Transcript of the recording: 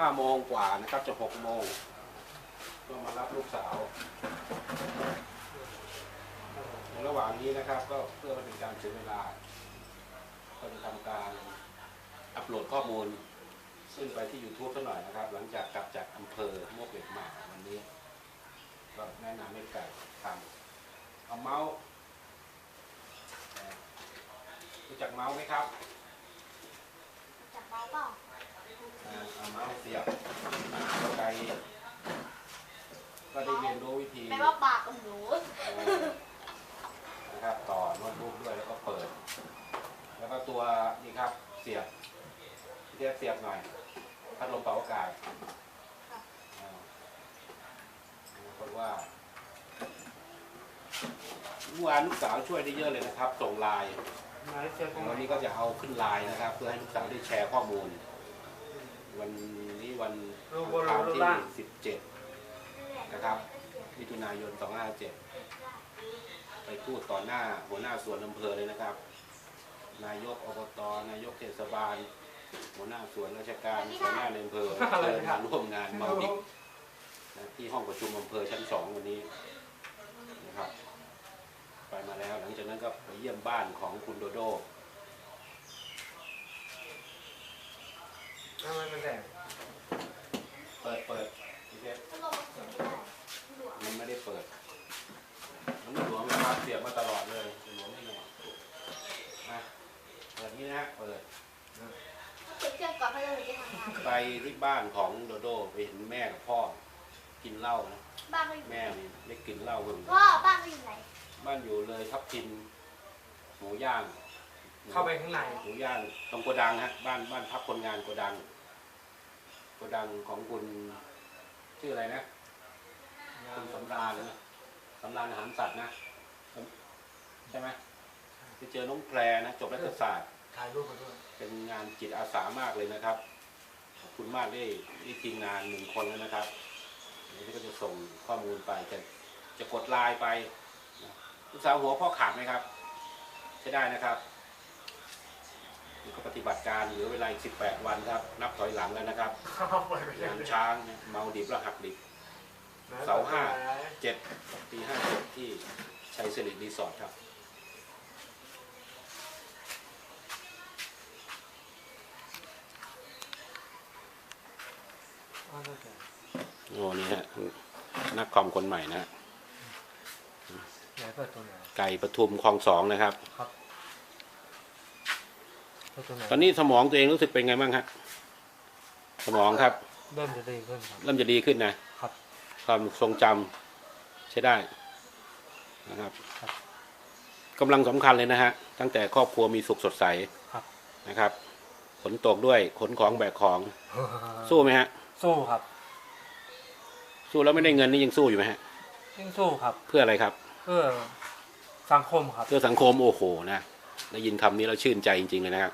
ห้าโมงกว่านะครับจะหกโมงก็มารับลูกสาวในระหว่างนี้นะครับก็เพื่อเป็นการเสียเวลาก็จะทำการอัปโหลดข้อมูลขึ้นไปที่ YouTube สักหน่อยนะครับ หลังจากกลับจากอำเภอมวกเหล็กมาวันนี้ ก็แนะนำให้ไก่ทำเอาเมาส์รู้จักเมาส์ไหมครับเบาเปล่า อ่าเอาเมาส์เสียบไก่ก็ได้เรียนรู้วิธีแปลว่าปากกับหนูเอ่อนะครับต่อโน้ตบุ๊กด้วยแล้วก็เปิด แล้วก็ตัวนี่ครับเสียบเรียกเสียบหน่อยพัดลมเป่าอากาศอ่าปรากฏว่าเมื่อวานลูกสาวช่วยได้เยอะเลยนะครับ ส่งไลน์มาเลเซียตรงไหนวันนี้ก็จะเอาขึ้นไลน์นะครับ เพื่อให้ลูกสาวได้แชร์ข้อมูล วันนี้วันรูบอังนคารรูที่ล่าง17นะครับ มิถุนายน 2557 ไปพูดต่อหน้าหัวหน้าส่วนอำเภอเลยนะครับ นายกอบต นายกเทศบาล หัวหน้าส่วนราชการ หัวหน้าในอำเภอเชิญมาร่วมงานเมาดิกนะที่ห้องประชุมอำเภอชั้นสองวันนี้นะครับ ไปมาแล้วหลังจากนั้นก็ไปเยี่ยมบ้านของคุณโดโดทำไมมันแดง เปิดเปิดพี่เพชร ถ้าลงมาเขียนไม่ได้หลวม มันไม่ได้เปิด มันไม่หลวมนะครับเสียบมาตลอดเลยจะหลวมได้ไงมาเปิดนี้นะฮะเปิดเช็คเครื่องก่อนเขาจะถึงจะทำงาน ไปที่บ้านของโดโดไปเห็นแม่กับพ่อ กินเหล้านะบ้านเขาอยู่ไหนแม่นี่ได้กินเหล้าเพิ่งพ่อบ้านเขาอยู่ไหนบ้านอยู่เลยทับทิมหมูย่างเข้าไปข้างใน หมูย่างตรงโกดังฮะบ้านบ้านพักคนงานโกดังโกดังของคุณชื่ออะไรนะคุณสำราญนะสำราญอาหารสัตว์นะใช่ไหม ไปเจอน้องแพรนะจบรัฐศาสตร์ ถ่ายรูปมาด้วยเป็นงานจิตอาสามากเลยนะครับ ขอบคุณมากได้ได้ทีมงานหนึ่งคนแล้วนะครับเดี๋ยวก็จะส่งข้อมูลไปจะจะกดไลน์ไปนะลูกสาวหัวพ่อขาดไหมครับใช้ได้นะครับนี่ก็ปฏิบัติการเหลือเวลาอีก18 วันครับ นับถอยหลังแล้วนะครับเข้าไปไม่ได้งานช้างเนี่ยเมาดิบแล้วหักดิบ เสาห้า เจ็ดปีห้าเจ็ดที่ชัยสิริรีสอร์ทครับ อ๋อน่าจะ โอ้นี่ฮะนักคอมคนใหม่นะไหนเปิดตัวไหนไก่ปทุมคลองสองนะครับเปิดตัวไหนตอนนี้สมองตัวเองรู้สึกเป็นไงบ้างฮะสมองครับ เริ่มจะดีขึ้นครับ เริ่มจะดีขึ้นนะครับ ความทรงจำใช้ได้นะครับครับกำลังสำคัญเลยนะฮะ ตั้งแต่ครอบครัวมีสุขสดใสครับ นะครับฝนตกด้วยขนของแบกของสู้ไหมฮะ สู้ครับ สู้แล้วไม่ได้เงินนี่ยังสู้อยู่ไหมฮะ ยิ่งสู้ครับ เพื่ออะไรครับ เพื่อสังคมครับ เพื่อสังคมโอ้โหนะได้ยินคำนี้แล้วชื่นใจจริงๆเลยนะครับ